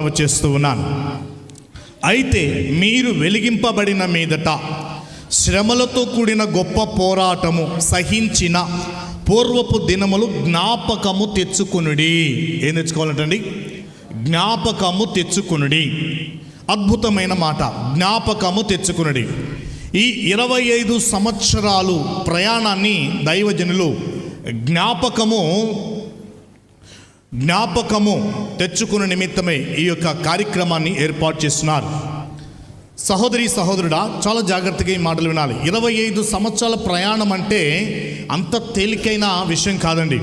మనవ చేస్తూ ఉన్నాను. అయితే మీరు వెలిగింపబడిన మీదట శ్రమలతో కూడిన గొప్ప పోరాటము సహించిన పూర్వపు దినములు జ్ఞాపకము తెచ్చుకునుడి. ఏం తెచ్చుకోవాలంటండి? జ్ఞాపకము తెచ్చుకునుడి. అద్భుతమైన మాట. జ్ఞాపకము తెచ్చుకునుడి. ఈ ఇరవై ఐదు సంవత్సరాలు ప్రయాణాన్ని దైవజనులు జ్ఞాపకము జ్ఞాపకము తెచ్చుకున్న నిమిత్తమే ఈ యొక్క కార్యక్రమాన్ని ఏర్పాటు చేస్తున్నారు. సహోదరి సహోదరుడా చాలా జాగ్రత్తగా ఈ మాటలు వినాలి. ఇరవై ఐదు సంవత్సరాల ప్రయాణం అంటే అంత తేలికైన విషయం కాదండి.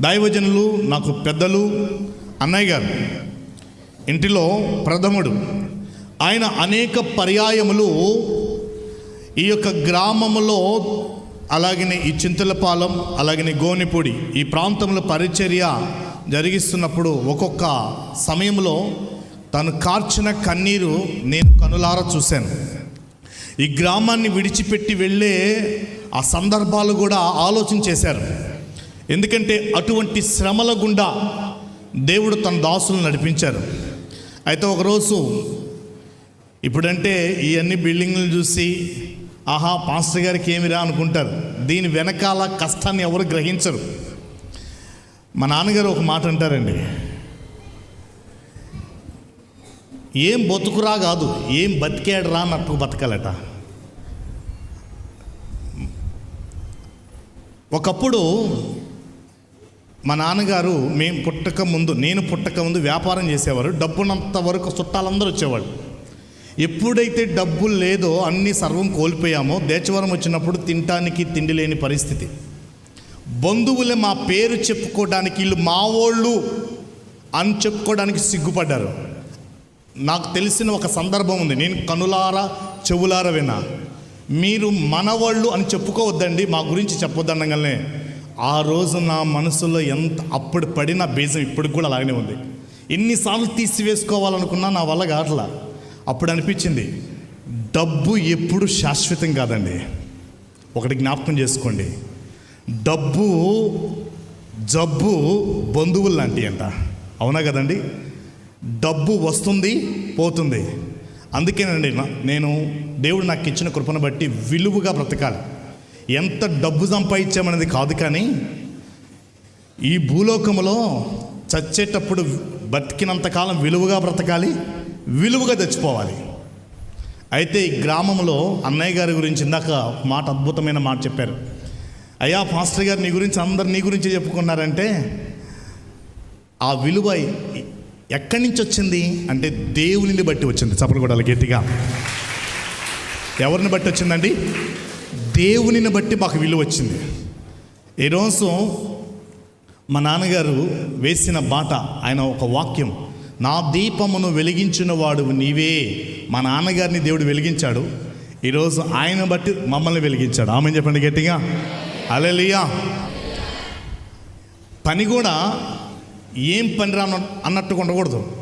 దైవజనులు నాకు పెద్దలు అన్నయ్య గారు ఇంటిలో ప్రథముడు. ఆయన అనేక పర్యాయములు ఈ యొక్క గ్రామములో అలాగనే ఈ చింతలపాలెం అలాగనే గోనిపూడి ఈ ప్రాంతంలో పరిచర్య జరిగిస్తున్నప్పుడు ఒక్కొక్క సమయంలో తను కార్చిన కన్నీరు నేను కనులారా చూశాను. ఈ గ్రామాన్ని విడిచిపెట్టి వెళ్ళే ఆ సందర్భాలు కూడా ఆలోచన చేశారు. ఎందుకంటే అటువంటి శ్రమల గుండా దేవుడు తన దాసులను నడిపించారు. అయితే ఒకరోజు ఇప్పుడంటే ఈ అన్ని బిల్డింగ్లు చూసి ఆహా పాస్టర్ గారికి ఏమిరా అనుకుంటారు? దీని వెనకాల కష్టాన్ని ఎవరు గ్రహించరు. మా నాన్నగారు ఒక మాట అంటారండి. ఏం బతుకురా కాదు ఏం బతికాడురా అన్నట్టు బతకాలట. ఒకప్పుడు మా నాన్నగారు మేము పుట్టక ముందు నేను పుట్టక ముందు వ్యాపారం చేసేవారు డబ్బునంత వరకు చుట్టాలందరూ వచ్చేవాళ్ళు. ఎప్పుడైతే డబ్బులు లేదో అన్ని సర్వం కోల్పోయామో దేచవరం వచ్చినప్పుడు తినటానికి తిండి లేని పరిస్థితి. బంధువులే మా పేరు చెప్పుకోవడానికి వీళ్ళు మా వాళ్ళు అని చెప్పుకోవడానికి సిగ్గుపడ్డారు. నాకు తెలిసిన ఒక సందర్భం ఉంది. నేను కనులారా చెవులారా విన్నా. మీరు మనవాళ్ళు అని చెప్పుకోవద్దండి మా గురించి చెప్పొద్దనగానే. ఆ రోజు నా మనసులో ఎంత అప్పుడు పడిన బీజం ఇప్పటికి కూడా అలాగనే ఉంది. ఎన్నిసార్లు తీసివేసుకోవాలనుకున్నా నా వల్ల కావట్లా. అప్పుడు అనిపించింది డబ్బు ఎప్పుడు శాశ్వతం కాదండి. ఒకటి జ్ఞాపకం చేసుకోండి. డబ్బు జబ్బు బంధువులు లాంటివి అంట అవునా కదండి? డబ్బు వస్తుంది పోతుంది. అందుకేనండి నేను దేవుడు నాకు ఇచ్చిన కృపను బట్టి విలువగా బ్రతకాలి. ఎంత డబ్బు సంపాదించామనేది కాదు కానీ ఈ భూలోకములో చచ్చేటప్పుడు బతికినంతకాలం విలువగా బ్రతకాలి విలువగా తెచ్చిపోవాలి అయితే ఈ గ్రామంలో అన్నయ్య గారి గురించి ఇందాక మాట అద్భుతమైన మాట చెప్పారు. అయ్యా పాస్టర్ గారు నీ గురించి అందరు నీ గురించి చెప్పుకున్నారంటే ఆ విలువ ఎక్కడి నుంచి వచ్చింది అంటే దేవునిని బట్టి వచ్చింది. చప్పలు కూడా గట్టిగా. ఎవరిని బట్టి వచ్చిందండి? దేవునిని బట్టి మాకు విలువ వచ్చింది. ఈరోజు మా నాన్నగారు వేసిన బాట ఆయన ఒక వాక్యం నా దీపమును వెలిగించిన వాడు నీవే. మా నాన్నగారిని దేవుడు వెలిగించాడు. ఈరోజు ఆయన బట్టి మమ్మల్ని వెలిగించాడు. ఆమె చెప్పండి గట్టిగా. అలెలియా పని కూడా ఏం పని రా అన్నట్టుగా ఉండకూడదు.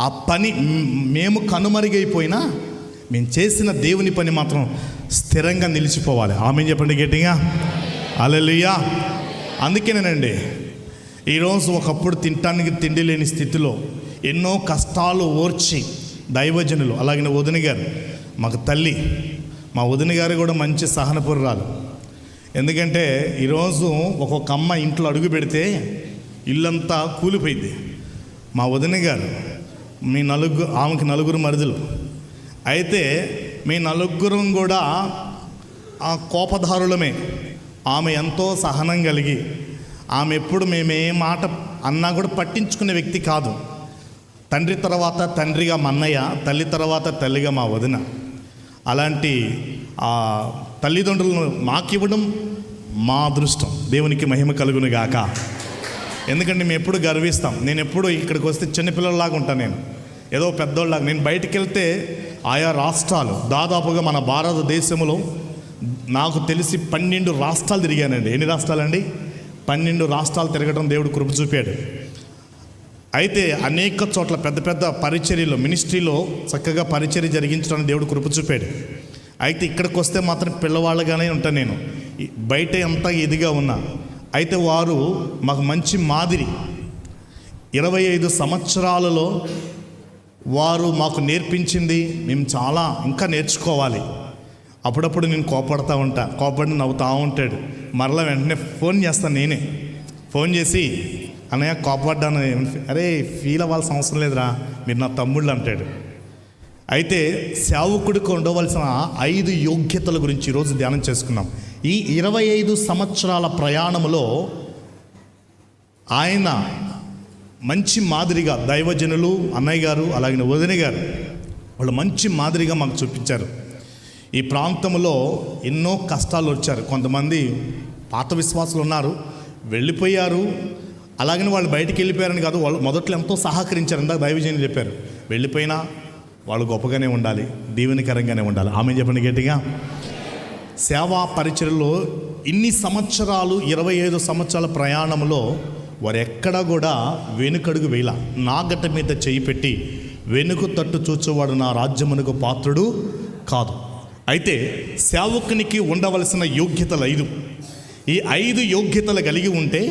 ఆ పని మేము కనుమరుగైపోయినా మేము చేసిన దేవుని పని మాత్రం స్థిరంగా నిలిచిపోవాలి. ఆమె చెప్పండి గట్టిగా. అలెలియా అందుకేనేనండి ఈరోజు ఒకప్పుడు తినటానికి తిండి లేని స్థితిలో ఎన్నో కష్టాలు ఓర్చి దైవజనులు అలాగే వదిన గారు మాకు తల్లి మా వదిన గారు కూడా మంచి సహనపురాలు ఎందుకంటే ఈరోజు ఒక్కొక్క అమ్మ ఇంట్లో అడుగు పెడితే ఇల్లంతా కూలిపోయింది. మా వదిన గారు మీ నలుగురు ఆమెకి నలుగురు మరుదులు. అయితే మీ నలుగురం కూడా ఆ కోపధారులమే. ఆమె ఎంతో సహనం కలిగి ఆమె ఎప్పుడు మేమే మాట అన్నా కూడా పట్టించుకునే వ్యక్తి కాదు. తండ్రి తర్వాత తండ్రిగా మా అన్నయ్య తల్లి తర్వాత తల్లిగా మా వదిన. అలాంటి ఆ తల్లిదండ్రులను మాకివ్వడం మా అదృష్టం. దేవునికి మహిమ కలుగును గాక. ఎందుకంటే మేము ఎప్పుడు గర్విస్తాం. నేను ఎప్పుడు ఇక్కడికి వస్తే చిన్నపిల్లలాగా ఉంటాను నేను. ఏదో పెద్దోళ్ళలాగా. నేను బయటికి వెళ్తే ఆయా రాష్ట్రాలు దాదాపుగా మన భారతదేశంలో నాకు తెలిసి పన్నెండు రాష్ట్రాలు తిరిగానండి. ఎన్ని రాష్ట్రాలండి? పన్నెండు రాష్ట్రాలు తిరగడం దేవుడు కృప చూపాడు. అయితే అనేక చోట్ల పెద్ద పెద్ద పరిచర్యలో మినిస్ట్రీలో చక్కగా పరిచర్య జరిగించడానికి దేవుడు కృప చూపాడు. అయితే ఇక్కడికి వస్తే మాత్రం పిల్లవాళ్ళగానే ఉంటాను నేను. బయట ఎంత ఇదిగా ఉన్నా. అయితే వారు మాకు మంచి మాదిరి. ఇరవై ఐదు సంవత్సరాలలో వారు మాకు నేర్పించింది. మేము చాలా ఇంకా నేర్చుకోవాలి. అప్పుడప్పుడు నేను కోపడతా ఉంటా. కోపడి నవ్వుతా ఉంటాడు. మరలా వెంటనే ఫోన్ చేస్తాను నేనే. ఫోన్ చేసి అన్నయ్య కోపడ్డాను. అరే ఫీల్ అవ్వాల్సిన అవసరం లేదురా. మీరు నా తమ్ముళ్ళు అంటాడు. అయితే సేవకుడికి ఉండవలసిన ఐదు యోగ్యతల గురించి ఈరోజు ధ్యానం చేసుకున్నాం. ఈ ఇరవై ఐదు సంవత్సరాల ప్రయాణములో ఆయన మంచి మాదిరిగా దైవజనులు అన్నయ్య గారు అలాగే వదిన గారు వాళ్ళు మంచి మాదిరిగా మాకు చూపించారు. ఈ ప్రాంతంలో ఎన్నో కష్టాలు వచ్చారు. కొంతమంది పాత విశ్వాసులు ఉన్నారు వెళ్ళిపోయారు. అలాగని వాళ్ళు బయటికి వెళ్ళిపోయారని కాదు వాళ్ళు మొదట్లో ఎంతో సహకరించారు. ఇందాక దైవజనులు చెప్పారు వెళ్ళిపోయినా వాళ్ళు గొప్పగానే ఉండాలి దీవెనకరంగానే ఉండాలి. ఆమె చెప్పండి గట్టిగా. సేవా పరిచయలో ఇన్ని సంవత్సరాలు ఇరవై ఐదు సంవత్సరాల ప్రయాణంలో వారు ఎక్కడా కూడా వెనుకడుగు వేల గట్ట మీద చేయి పెట్టి వెనుక తట్టు చూచేవాడు నా రాజ్యమునకు పాత్రుడు కాదు. అయితే సేవకునికి ఉండవలసిన యోగ్యతలు ఐదు ఈ ఐదు యోగ్యతలు కలిగి ఉంటే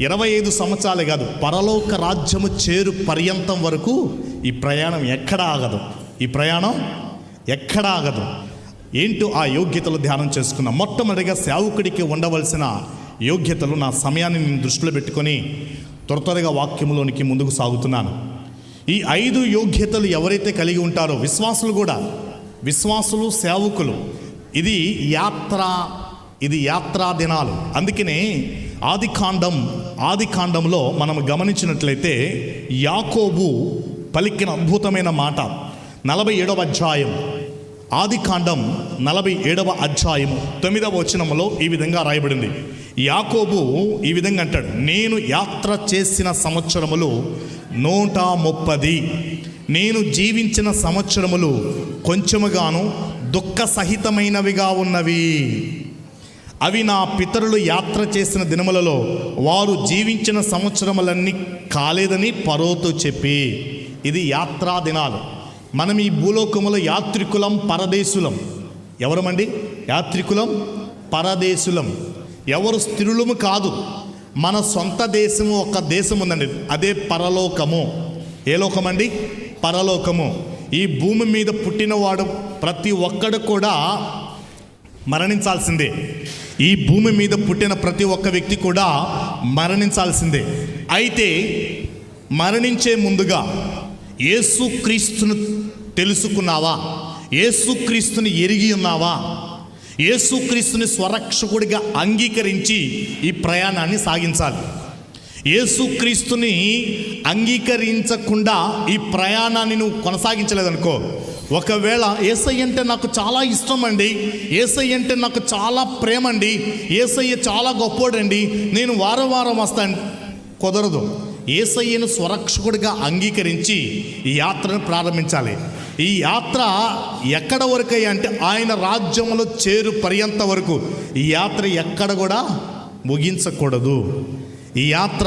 ఇరవై ఐదు సంవత్సరాలే కాదు పరలోక రాజ్యము చేరు పర్యంతం వరకు ఈ ప్రయాణం ఎక్కడ ఆగదు. ఈ ప్రయాణం ఎక్కడ ఆగదు. ఏంటో ఆ యోగ్యతలు ధ్యానం చేసుకున్నాం మొట్టమొదటిగా సేవకుడికి ఉండవలసిన యోగ్యతలు నా సమయాన్ని నేను దృష్టిలో పెట్టుకొని త్వర త్వరగా వాక్యంలోనికి ముందుకు సాగుతున్నాను. ఈ ఐదు యోగ్యతలు ఎవరైతే కలిగి ఉంటారో విశ్వాసులు కూడా విశ్వాసులు సేవకులు ఇది యాత్ర ఇది యాత్రా దినాలు. అందుకనే ఆది కాండం ఆది కాండంలో మనం గమనించినట్లయితే యాకోబు పలికిన అద్భుతమైన మాట. నలభై ఏడవ అధ్యాయం. ఆది కాండం నలభై ఏడవ అధ్యాయము తొమ్మిదవ వచనంలో ఈ విధంగా రాయబడింది. యాకోబు ఈ విధంగా అంటాడు నేను యాత్ర చేసిన సంవత్సరములు నూట ముప్పది. నేను జీవించిన సంవత్సరములు కొంచెముగాను దుఃఖ సహితమైనవిగా ఉన్నవి. అవి నా పితరులు యాత్ర చేసిన దినములలో వారు జీవించిన సంవత్సరములన్నీ కాలేదని పరోతో చెప్పి ఇది యాత్రా దినాలు. మనం ఈ భూలోకములో యాత్రికులం పరదేశులం. ఎవరమండి? యాత్రికులం పరదేశులం. ఎవరు స్థిరులము కాదు. మన సొంత దేశము ఒక దేశం ఉందండి అదే పరలోకము. ఏ లోకమండి? పరలోకము. ఈ భూమి మీద పుట్టినవాడు ప్రతి ఒక్కడు కూడా మరణించాల్సిందే. ఈ భూమి మీద పుట్టిన ప్రతి ఒక్క వ్యక్తి కూడా మరణించాల్సిందే. అయితే మరణించే ముందుగా ఏసుక్రీస్తును తెలుసుకున్నావా? ఏసుక్రీస్తుని ఎరిగి ఉన్నావా? ఏసుక్రీస్తుని స్వరక్షకుడిగా అంగీకరించి ఈ ప్రయాణాన్ని సాగించాలి. ఏసుక్రీస్తుని అంగీకరించకుండా ఈ ప్రయాణాన్ని నువ్వు కొనసాగించలేదనుకో. ఒకవేళ ఏసై అంటే నాకు చాలా ఇష్టం అండి ఏసై అంటే నాకు చాలా ప్రేమ అండి ఏసయ్య చాలా గొప్పోడండి నేను వారం వారం వస్తాను. కుదరదు. ఏసయ్యను స్వరక్షకుడిగా అంగీకరించి ఈ యాత్రను ప్రారంభించాలి. ఈ యాత్ర ఎక్కడ వరకు అంటే ఆయన రాజ్యంలో చేరు పర్యంత వరకు. ఈ యాత్ర ఎక్కడ కూడా ముగించకూడదు. ఈ యాత్ర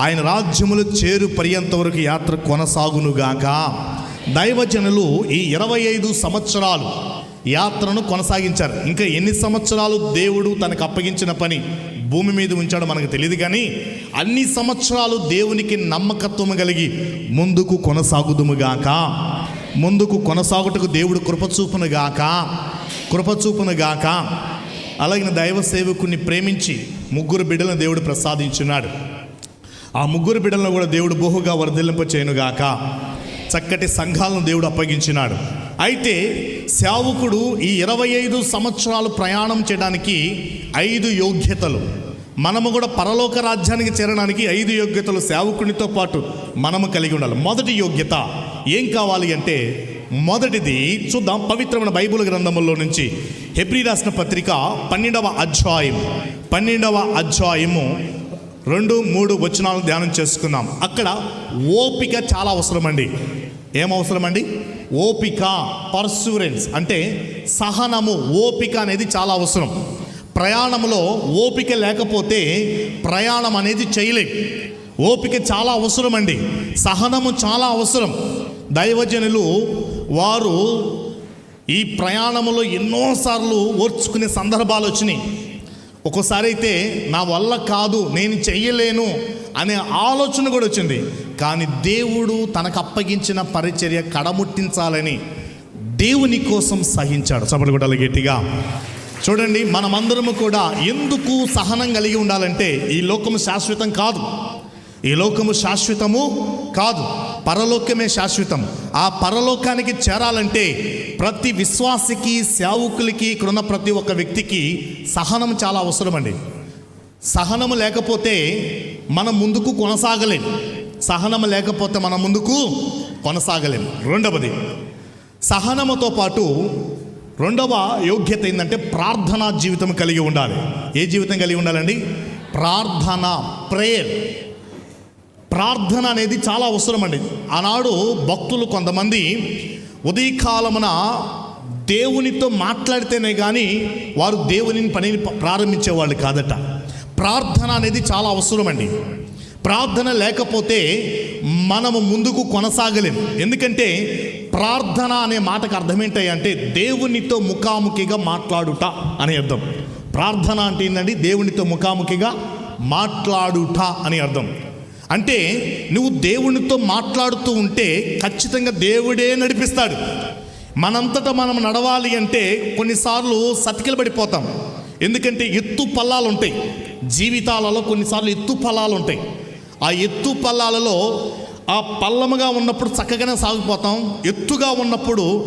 ఆయన రాజ్యములు చేరు పర్యంత వరకు యాత్ర కొనసాగునుగాక. దైవజనులు ఈ ఇరవై ఐదు సంవత్సరాలు యాత్రను కొనసాగించారు. ఇంకా ఎన్ని సంవత్సరాలు దేవుడు తనకు అప్పగించిన పని భూమి మీద ఉంచాడో మనకు తెలియదు కానీ అన్ని సంవత్సరాలు దేవునికి నమ్మకత్వం కలిగి ముందుకు కొనసాగుదుముగాక ముందుకు కొనసాగుటకు దేవుడు కృపచూపునుగాక కృపచూపునుగాక అలాగే దైవ సేవకుని ప్రేమించి ముగ్గురు బిడ్డలను దేవుడు ప్రసాదించున్నాడు. ఆ ముగ్గురు బిడ్డలను కూడా దేవుడు బహుగా వర్ధిల్లింప చేయనుగాక చక్కటి సంఘాలను దేవుడు అప్పగించినాడు. అయితే సేవకుడు ఈ ఇరవై ఐదు సంవత్సరాలు ప్రయాణం చేయడానికి ఐదు యోగ్యతలు. మనము కూడా పరలోక రాజ్యానికి చేరడానికి ఐదు యోగ్యతలు సేవకునితో పాటు మనము కలిగి ఉండాలి. మొదటి యోగ్యత ఏం కావాలి అంటే మొదటిది చూద్దాం పవిత్రమైన బైబిల్ గ్రంథంలో నుంచి హెబ్రి రాసిన పత్రిక పన్నెండవ అధ్యాయం పన్నెండవ అధ్యాయము రెండు మూడు వచనాలు ధ్యానం చేసుకుందాం. అక్కడ ఓపిక చాలా అవసరం అండి ఏం ఓపిక పర్సూరెన్స్ అంటే సహనము ఓపిక అనేది చాలా అవసరం. ప్రయాణంలో ఓపిక లేకపోతే ప్రయాణం అనేది చేయలేం. ఓపిక చాలా అవసరం అండి సహనము చాలా అవసరం. దైవజనులు వారు ఈ ప్రయాణంలో ఎన్నోసార్లు ఓర్చుకునే సందర్భాలు వచ్చినాయి. ఒక్కోసారి అయితే నా వల్ల కాదు నేను చెయ్యలేను అనే ఆలోచన కూడా వచ్చింది. కానీ దేవుడు తనకు అప్పగించిన పరిచర్య కడముట్టించాలని దేవుని కోసం సహించాడు. చప్పటి కూడా గట్టిగా. చూడండి మనమందరము కూడా ఎందుకు సహనం కలిగి ఉండాలంటే ఈ లోకము శాశ్వతం కాదు. ఈ లోకము శాశ్వతము కాదు. పరలోకమే శాశ్వతం. ఆ పరలోకానికి చేరాలంటే ప్రతి విశ్వాసికి సేవకులకి ఇక్కడున్న ప్రతి ఒక్క వ్యక్తికి సహనం చాలా అవసరం అండి సహనము లేకపోతే మనం ముందుకు కొనసాగలేం. సహనము లేకపోతే మనం ముందుకు కొనసాగలేం. రెండవది సహనముతో పాటు రెండవ యోగ్యత ఏంటంటే ప్రార్థనా జీవితం కలిగి ఉండాలి. ఏ జీవితం కలిగి ఉండాలండి? ప్రార్థన ప్రేయర్. ప్రార్థన అనేది చాలా అవసరమండి ఆనాడు భక్తులు కొంతమంది ఉదయకాలమున దేవునితో మాట్లాడితేనే కానీ వారు దేవునిని పనిని ప్రారంభించేవాళ్ళు కాదట. ప్రార్థన అనేది చాలా అవసరమండి ప్రార్థన లేకపోతే మనము ముందుకు కొనసాగలేము ఎందుకంటే ప్రార్థన అనే మాటకు అర్థం ఏంటంటే దేవునితో ముఖాముఖిగా మాట్లాడుట అనే అర్థం. ప్రార్థన అంటే ఏంటండి దేవునితో ముఖాముఖిగా మాట్లాడుట అని అర్థం. అంటే నువ్వు దేవునితో మాట్లాడుతూ ఉంటే ఖచ్చితంగా దేవుడే నడిపిస్తాడు. మనంతటా మనం నడవాలి అంటే కొన్నిసార్లు సతికిలు పడిపోతాం. ఎందుకంటే ఎత్తు పల్లాలు ఉంటాయి. జీవితాలలో కొన్నిసార్లు ఎత్తు పల్లాలు ఉంటాయి. ఆ ఎత్తు పల్లాలలో ఆ పల్లముగా ఉన్నప్పుడు చక్కగానే సాగిపోతాం. ఎత్తుగా ఉన్నప్పుడు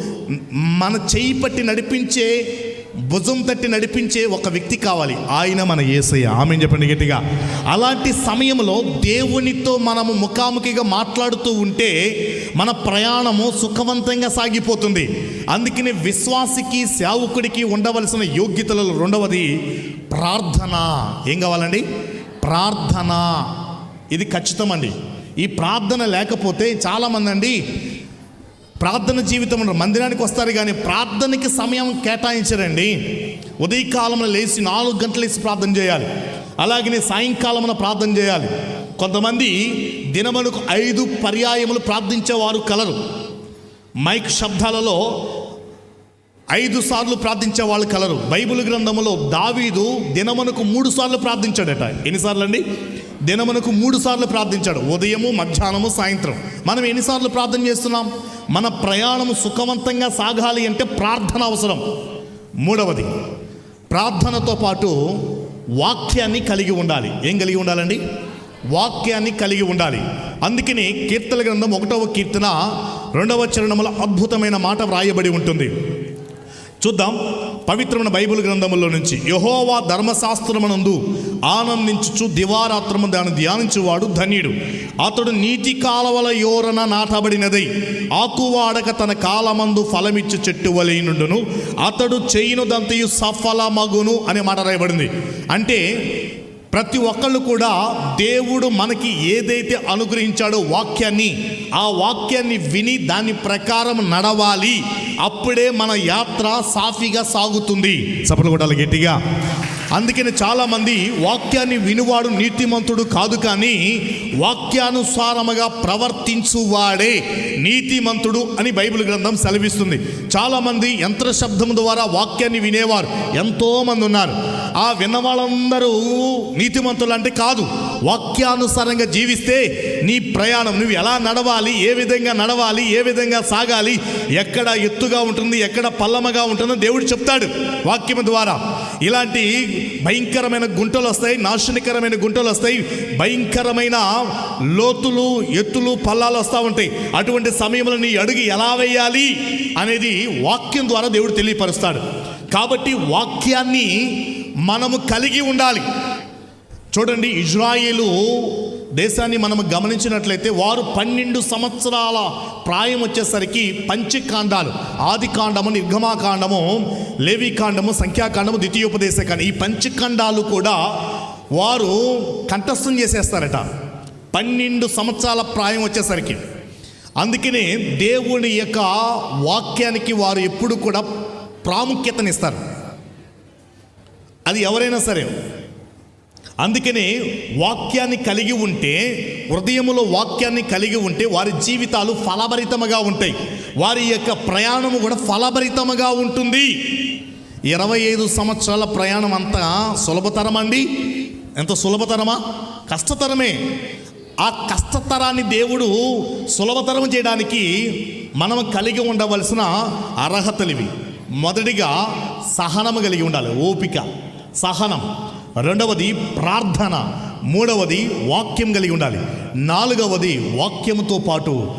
మన చేయి పట్టి నడిపించే భుజం తట్టి నడిపించే ఒక వ్యక్తి కావాలి. ఆయన మన ఏసయ్య ఆమె చెప్పండి గట్టిగా. అలాంటి సమయంలో దేవునితో మనము ముఖాముఖిగా మాట్లాడుతూ ఉంటే మన ప్రయాణము సుఖవంతంగా సాగిపోతుంది. అందుకని విశ్వాసికి సేవకుడికి ఉండవలసిన యోగ్యతలలో రెండవది ప్రార్థన. ఏం కావాలండి? ప్రార్థన. ఇది ఖచ్చితమండి. ఈ ప్రార్థన లేకపోతే చాలామంది అండి ప్రార్థన జీవితం మందిరానికి వస్తారు కానీ ప్రార్థనకి సమయం కేటాయించరండి. ఉదయకాలంలో లేచి నాలుగు గంటలు లేచి ప్రార్థన చేయాలి. అలాగనే సాయంకాలమున ప్రార్థన చేయాలి. కొంతమంది దినమనుకు ఐదు పర్యాయములు ప్రార్థించేవారు కలరు. మైక్ శబ్దాలలో ఐదు సార్లు ప్రార్థించే వాళ్ళు కలరు. బైబిల్ గ్రంథములో దావీదు దినమనుకు మూడు సార్లు ప్రార్థించాడట. ఎన్నిసార్లు అండి దినమునకు మూడు సార్లు ప్రార్థించాడు. ఉదయము మధ్యాహ్నము సాయంత్రం. మనం ఎన్నిసార్లు ప్రార్థన చేస్తున్నాం? మన ప్రయాణం సుఖవంతంగా సాగాలి అంటే ప్రార్థన అవసరం. మూడవది ప్రార్థనతో పాటు వాక్యాన్ని కలిగి ఉండాలి. ఏం కలిగి ఉండాలండి? వాక్యాన్ని కలిగి ఉండాలి. అందుకని కీర్తన గ్రంథం ఒకటవ కీర్తన రెండవ చరణముల అద్భుతమైన మాట వ్రాయబడి ఉంటుంది. చూద్దాం. పవిత్రమైన బైబిల్ గ్రంథములో నుంచి యహోవా ధర్మశాస్త్రమునందు ఆనందించుచు దివారాత్రము దాన్ని ధ్యానించువాడు ధన్యుడు. అతడు నీటి కాలవల యోరన నాటబడినదై ఆకువాడక తన కాలమందు ఫలమిచ్చు చెట్టు వలైనుండును అతడు చేయును దంతయు సఫల మగును అనే మాట రాయబడింది. అంటే ప్రతి ఒక్కళ్ళు కూడా దేవుడు మనకి ఏదైతే అనుగ్రహించాడో వాక్యాన్ని ఆ వాక్యాన్ని విని దాని ప్రకారం నడవాలి. అప్పుడే మన యాత్ర సాఫీగా సాగుతుంది. సఫలు కూడా గట్టిగా. అందుకని చాలామంది వాక్యాన్ని వినువాడు నీతిమంతుడు కాదు కానీ వాక్యానుసారముగా ప్రవర్తించువాడే నీతిమంతుడు అని బైబిల్ గ్రంథం సెలవిస్తుంది. చాలామంది యంత్ర శబ్దం ద్వారా వాక్యాన్ని వినేవారు. ఎంతోమంది ఉన్నారు. ఆ విన్న వాళ్ళందరూ నీతిమంతులు అంటే కాదు. వాక్యానుసారంగా జీవిస్తే నీ ప్రయాణం నువ్వు ఎలా నడవాలి ఏ విధంగా నడవాలి ఏ విధంగా సాగాలి ఎక్కడ ఎత్తుగా ఉంటుంది ఎక్కడ పల్లమగా ఉంటుందో దేవుడు చెప్తాడు వాక్యం ద్వారా. ఇలాంటి భయంకరమైన గుంటలు వస్తాయి నాశనకరమైన గుంటలు వస్తాయి. భయంకరమైన లోతులు ఎత్తులు పల్లాలు వస్తూ ఉంటాయి. అటువంటి సమయంలో నీ అడుగు ఎలా వేయాలి అనేది వాక్యం ద్వారా దేవుడు తెలియపరుస్తాడు. కాబట్టి వాక్యాన్ని మనము కలిగి ఉండాలి. చూడండి ఇజ్రాయిలు దేశాన్ని మనం గమనించినట్లయితే వారు పన్నెండు సంవత్సరాల ప్రాయం వచ్చేసరికి పంచకాండాలు ఆది కాండము నిర్గమాకాండము లేవికాండము సంఖ్యాకాండము ద్వితీయోపదేశ కాండం ఈ పంచకాండాలు కూడా వారు కంఠస్థం చేసేస్తారట. పన్నెండు సంవత్సరాల ప్రాయం వచ్చేసరికి. అందుకనే దేవుని యొక్క వాక్యానికి వారు ఎప్పుడు కూడా ప్రాముఖ్యతనిస్తారు. అది ఎవరైనా సరే అందుకనే వాక్యాన్ని కలిగి ఉంటే హృదయములో వాక్యాన్ని కలిగి ఉంటే వారి జీవితాలు ఫలభరితముగా ఉంటాయి. వారి యొక్క ప్రయాణము కూడా ఫలభరితముగా ఉంటుంది. ఇరవై ఐదు సంవత్సరాల ప్రయాణం అంతా సులభతరం అండి? ఎంత సులభతరమా? కష్టతరమే. ఆ కష్టతరాన్ని దేవుడు సులభతరం చేయడానికి మనం కలిగి ఉండవలసిన అర్హతలు ఇవి మొదటిగా సహనము కలిగి ఉండాలి ఓపిక. సహనం. రెండవది ప్రార్థన. మూడవది వాక్యం కలిగి ఉండాలి. నాలుగవది వాక్యముతో పాటు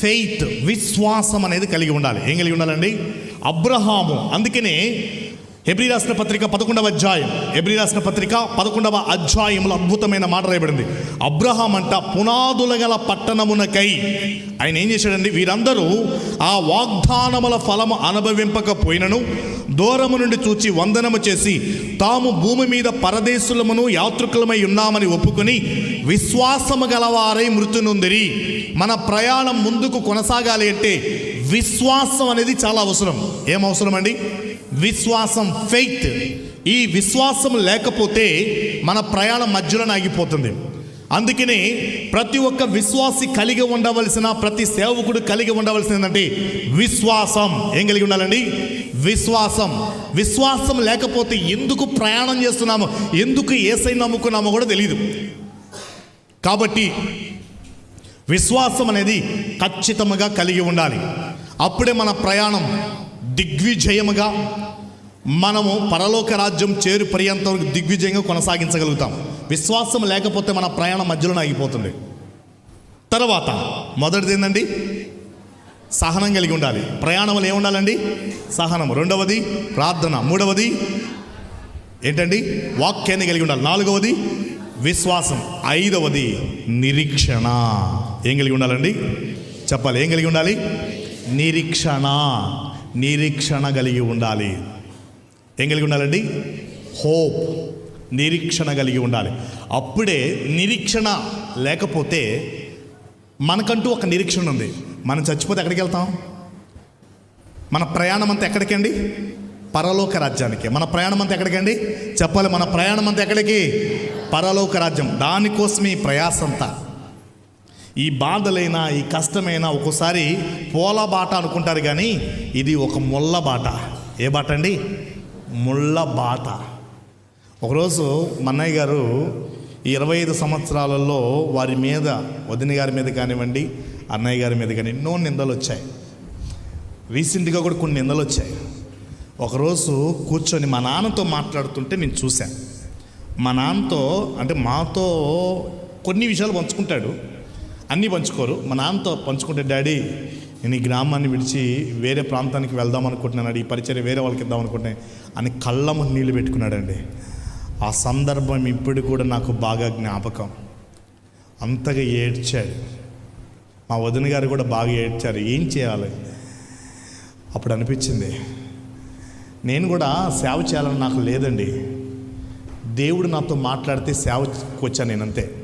ఫెయిత్ విశ్వాసం అనేది కలిగి ఉండాలి. ఏం కలిగి ఉండాలండి? అబ్రహాము. అందుకనే ఎబ్రి రాసిన పత్రిక పదకొండవ అధ్యాయం. ఎబ్రి రాసిన పత్రిక పదకొండవ అధ్యాయంలో అద్భుతమైన మాట రాయబడింది. అబ్రహాం అంట పునాదుల గల పట్టణమునకై ఆయన ఏం చేశాడండి? వీరందరూ ఆ వాగ్దానముల ఫలము అనుభవింపకపోయినను దూరము నుండి చూచి వందనము చేసి తాము భూమి మీద పరదేశులమును యాత్రికులమై ఉన్నామని ఒప్పుకొని విశ్వాసము గలవారై మృతునుందిరి. మన ప్రయాణం ముందుకు కొనసాగాలి అంటే విశ్వాసం అనేది చాలా అవసరం. ఏం అవసరం అండి విశ్వాసం ఫెయిత్ ఈ విశ్వాసం లేకపోతే మన ప్రయాణం మధ్యలో ఆగిపోతుంది. అందుకని ప్రతి ఒక్క విశ్వాసి కలిగి ఉండవలసిన ప్రతి సేవకుడు కలిగి ఉండవలసిన ఏంటంటే విశ్వాసం. ఏం కలిగి ఉండాలండి? విశ్వాసం. విశ్వాసం లేకపోతే ఎందుకు ప్రయాణం చేస్తున్నాము ఎందుకు ఏసై నమ్ముకున్నామో కూడా తెలియదు కాబట్టి విశ్వాసం అనేది ఖచ్చితంగా కలిగి ఉండాలి. అప్పుడే మన ప్రయాణం దిగ్విజయముగా మనము పరలోక రాజ్యం చేరు పర్యంత వరకు దిగ్విజయంగా కొనసాగించగలుగుతాం. విశ్వాసం లేకపోతే మన ప్రయాణం మధ్యలోనే ఆగిపోతుంది. తర్వాత మొదటిది ఏంటండి సహనం కలిగి ఉండాలి. ప్రయాణంలో ఏముండాలండి సహనం. రెండవది ప్రార్థన. మూడవది ఏంటండి? వాక్యాన్ని కలిగి ఉండాలి. నాలుగవది విశ్వాసం. ఐదవది నిరీక్షణ. ఏం కలిగి ఉండాలండి? చెప్పాలి. ఏం కలిగి ఉండాలి? నిరీక్షణ. నిరీక్షణ కలిగి ఉండాలి. ఏం కలిగి ఉండాలండి? హోప్. నిరీక్షణ కలిగి ఉండాలి. అప్పుడే నిరీక్షణ లేకపోతే మనకంటూ ఒక నిరీక్షణ ఉంది. మనం చచ్చిపోతే ఎక్కడికి వెళ్తాం? మన ప్రయాణం అంతా ఎక్కడికండి పరలోక రాజ్యానికి. మన ప్రయాణం అంతా ఎక్కడికండి చెప్పాలి మన ప్రయాణం అంతా ఎక్కడికి? పరలోక రాజ్యం. దానికోసమే ఈ ప్రయాసంతా. ఈ బాధలైనా ఈ కష్టమైనా ఒక్కోసారి పూల బాట అనుకుంటారు కానీ ఇది ఒక ముళ్ళ బాట. ఏ బాట అండి? ముళ్ళ బాట. ఒకరోజు మన్నయ్య గారు ఈ ఇరవై ఐదు సంవత్సరాలలో వారి మీద వదిన గారి మీద కానివ్వండి అన్నయ్య గారి మీద కానీ ఎన్నో నిందలు వచ్చాయి. రీసెంట్గా కూడా కొన్ని నిందలు వచ్చాయి. ఒకరోజు కూర్చొని మా నాన్నతో మాట్లాడుతుంటే నేను చూశాను. మా నాన్నతో అంటే మాతో కొన్ని విషయాలు పంచుకుంటాడు. అన్నీ పంచుకోరు. మా నాన్నతో పంచుకుంటే డాడీ నేను ఈ గ్రామాన్ని విడిచి వేరే ప్రాంతానికి వెళ్దాం అనుకుంటున్నాను ఈ పరిచయం వేరే వాళ్ళకి ఇద్దాం అనుకుంటున్నాను అని కళ్ళము నీళ్ళు పెట్టుకున్నాడండి. ఆ సందర్భం ఇప్పుడు కూడా నాకు బాగా జ్ఞాపకం. అంతగా ఏడ్చాడు. మా వదిన గారు కూడా బాగా ఏడ్చారు. ఏం చేయాలి? అప్పుడు అనిపించింది. నేను కూడా సేవ చేయాలని నాకు లేదండి. దేవుడు నాతో మాట్లాడితే సేవకు వచ్చాను నేను అంతే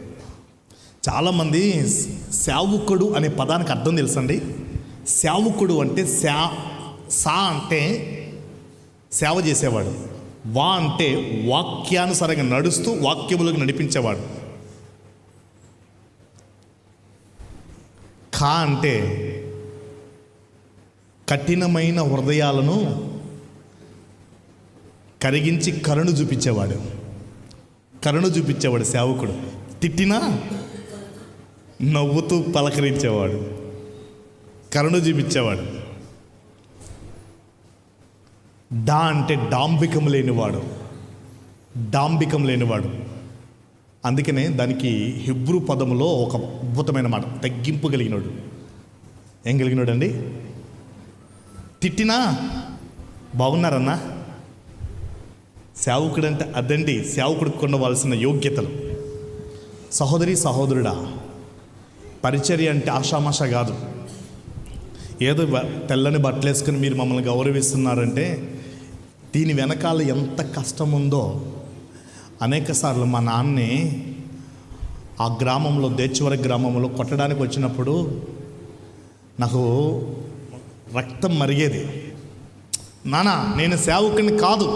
చాలామంది సేవకుడు అనే పదానికి అర్థం తెలుసండి. సేవకుడు అంటే శా సా అంటే సేవ చేసేవాడు. వా అంటే వాక్యానుసారంగా నడుస్తూ వాక్యములకు నడిపించేవాడు. ఖా అంటే కఠినమైన హృదయాలను కరిగించి కరుణ చూపించేవాడు. కరుణ చూపించేవాడు సేవకుడు. తిట్టినా నవ్వుతూ పలకరించేవాడు. కరుణ చూపించేవాడు. డా అంటే డాంబికం లేనివాడు. డాంబికం లేనివాడు. అందుకనే దానికి హిబ్రూ పదములో ఒక అద్భుతమైన మాట తగ్గింపు కలిగినాడు. ఏం కలిగినాడు అండి తిట్టినా బాగున్నారన్నా? సేవకుడు అంటే అదండి సేవకుడికి ఉండవలసిన యోగ్యతలు. సహోదరి సహోదరుడా పరిచర్య అంటే ఆషామాష కాదు. ఏదో తెల్లని బట్టలేసుకుని మీరు మమ్మల్ని గౌరవిస్తున్నారంటే దీని వెనకాల ఎంత కష్టం ఉందో అనేక సార్లు మా నాన్నని ఆ గ్రామంలో దేచివర గ్రామంలో కొట్టడానికి వచ్చినప్పుడు నాకు రక్తం మరిగేది. నానా నేను సేవకుని కాదు.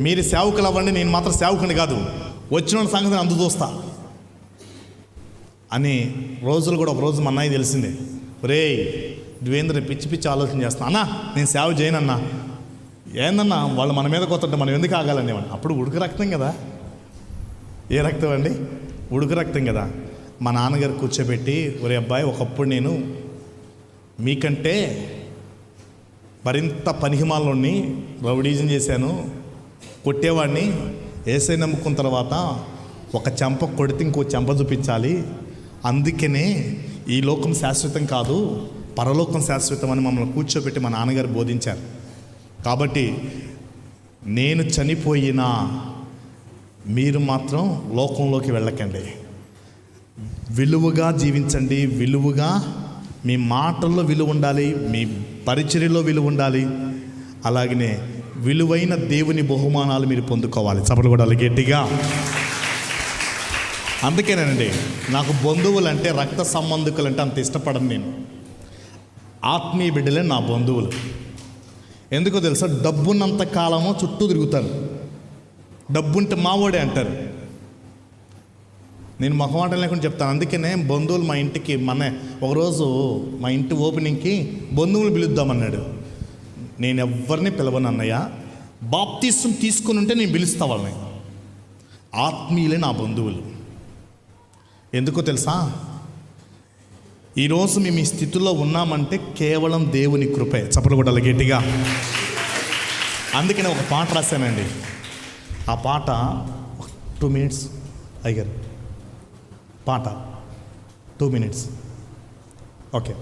మీరు సేవకులు అవ్వండి నేను మాత్రం సేవకుని కాదు. వచ్చిన సంగతిని అందు అని రోజులు కూడా ఒక రోజు మా అన్నయ్య తెలిసిందే. రే నువ్వేంద్ర పిచ్చి పిచ్చి ఆలోచన చేస్తా అన్నా నేను సేవ చేయనన్నా. ఏందన్నా వాళ్ళు మన మీద కొత్త మనం ఎందుకు ఆగాలండి అప్పుడు ఉడుకు రక్తం కదా. ఏ రక్తం అండి? ఉడుకు రక్తం కదా. మా నాన్నగారు కూర్చోబెట్టి ఒరే అబ్బాయి ఒకప్పుడు నేను మీకంటే మరింత పనిహిమాల్లోని రౌడీజం చేశాను. కొట్టేవాడిని. ఏసై నమ్ముకున్న తర్వాత ఒక చెంప కొడితే ఇంకో చెంప చూపించాలి. అందుకనే ఈ లోకం శాశ్వతం కాదు పరలోకం శాశ్వతం అని మమ్మల్ని కూర్చోబెట్టి మా నాన్నగారు బోధించారు. కాబట్టి నేను చనిపోయినా మీరు మాత్రం లోకంలోకి వెళ్ళకండి. విలువగా జీవించండి విలువగా మీ మాటల్లో విలువ ఉండాలి మీ పరిచర్యలో విలువ ఉండాలి. అలాగనే విలువైన దేవుని బహుమానాలు మీరు పొందుకోవాలి. చపలు కూడా గట్టిగా. అందుకేనండి నాకు బంధువులు అంటే రక్త సంబంధికులు అంటే అంత ఇష్టపడను నేను. ఆత్మీయ బిడ్డలే నా బంధువులు. ఎందుకో తెలుసా? డబ్బున్నంత కాలము చుట్టూ తిరుగుతారు. డబ్బుంటే మావోడే అంటారు. నేను మొహమాటం లేకుండా చెప్తాను. అందుకనే బంధువులు మా ఇంటికి మన ఒకరోజు మా ఇంటి ఓపెనింగ్కి బంధువులు పిలుద్దామన్నాడు. నేను ఎవరిని పిలవను అన్నయ్య. బాప్తీసం తీసుకుని ఉంటే నేను పిలుస్తా వాళ్ళని. ఆత్మీయులే నా బంధువులు. ఎందుకో తెలుసా? ఈరోజు మేము ఈ స్థితిలో ఉన్నామంటే కేవలం దేవుని కృపే. చప్పలు కొట్టాలి గట్టిగా. అందుకనే ఒక పాట రాశానండి. ఆ పాట టూ మినిట్స్ అయ్యారు పాట టూ మినిట్స్ ఓకే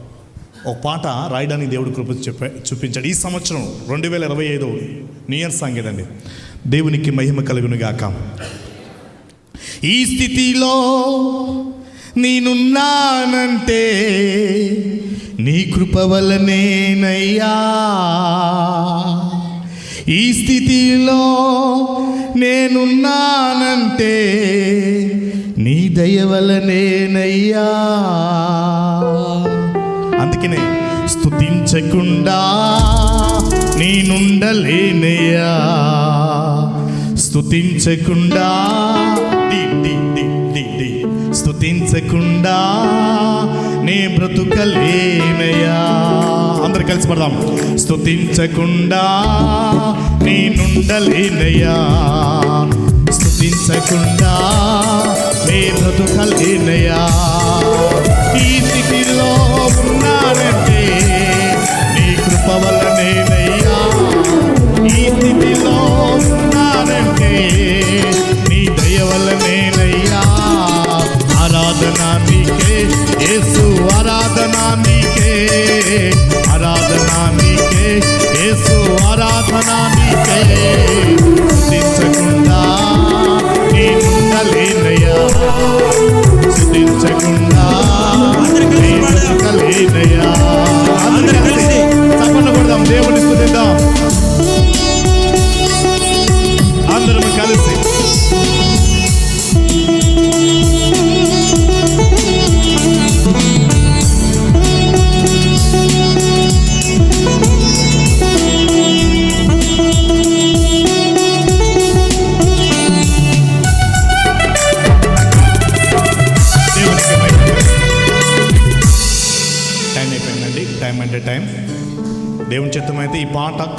ఒక పాట రాయడానికి దేవుడు కృప చెప్ప చూపించాడు. ఈ సంవత్సరం రెండు వేల ఇరవై ఐదు న్యూ ఇయర్ సాంగ్ ఇదండి దేవునికి మహిమ కలుగును గాక ఈ స్థితిలో నేనున్నానంటే నీ కృప వలనేనయ్యా ఈ స్థితిలో నేనున్నానంటే నీ దయ వలనేనయ్యా అందుకనే స్తుతించకుండా నేనుండలేనయ్యా. స్తుతించకుండా స్తుతించకుండా నీ బ్రతుకలేమయ్యా అందరు కలిసి పడదాం. స్తుతించకుండా నేనుండలేనయ్యా స్థుతించకుండా నీ బ్రతుకలేనయ్యా. ఈ స్థితిలో ఉన్నానంటే నీ కృప వల్లనేనయ్యా. ఈ స్థితిలో ఉన్నానంటే యేసు ఆరాధన నీకే స్థుతించకుండా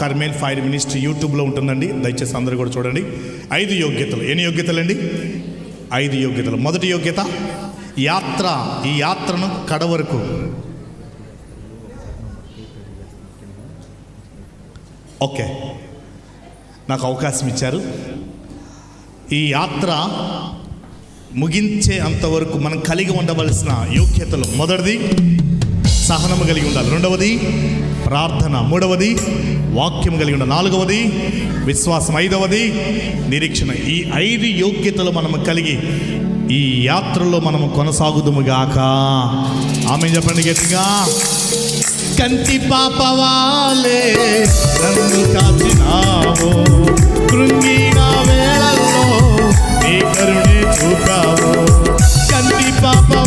కర్మేల్ ఫైర్ మినిస్ట్రీ యూట్యూబ్లో ఉంటుందండి. దయచేసి అందరూ కూడా చూడండి. ఐదు యోగ్యతలు. ఎన్ని యోగ్యతలండి? ఐదు యోగ్యతలు. మొదటి యోగ్యత యాత్ర. ఈ యాత్రను కడ వరకు ఓకే. నాకు అవకాశం ఇచ్చారు. ఈ యాత్ర ముగించే అంతవరకు మనం కలిగి ఉండవలసిన యోగ్యతలు. మొదటిది సహనము కలిగి ఉండాలి. రెండవది ప్రార్థన. మూడవది వాక్యం కలిగి ఉన్న నాలుగవది విశ్వాసం ఐదవది నిరీక్షణ. ఈ ఐదు యోగ్యతలు మనము కలిగి ఈ యాత్రలో మనము కొనసాగుదుము గాక. ఆమె చెప్పండి గట్టిగా? కంటి పాపవాలే నన్ను కాచినావు కృంగిన వేళల్లో నీ కరుణే చూపావు. కంటి పాప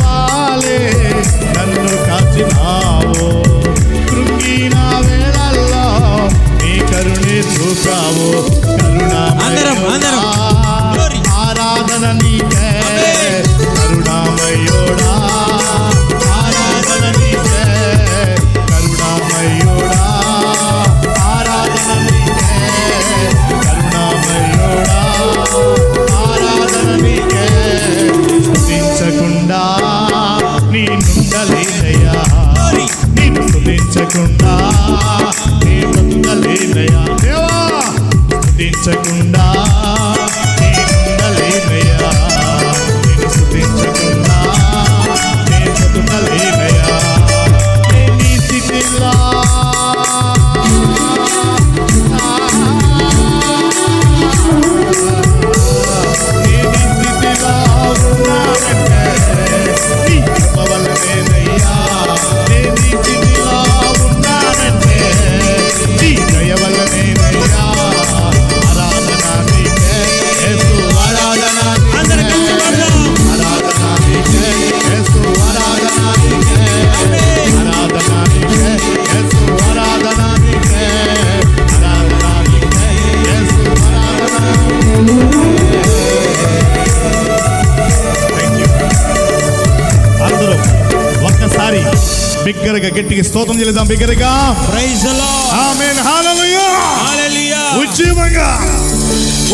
దేవునికి స్తోత్రం చేద్దాం బిగ్గరగా. ప్రైజ్ ఆమేన్. హల్లెలూయా. హల్లెలూయా. ఉజ్జీవంగా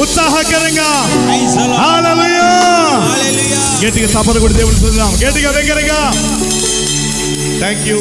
ఉత్సాహకరంగా. ప్రైజ్ హల్లెలూయా. హల్లెలూయా. గట్టిగా తప్పదు కొడి దేవుని చూద్దాం గట్టిగా బిగ్గరగా. థాంక్యూ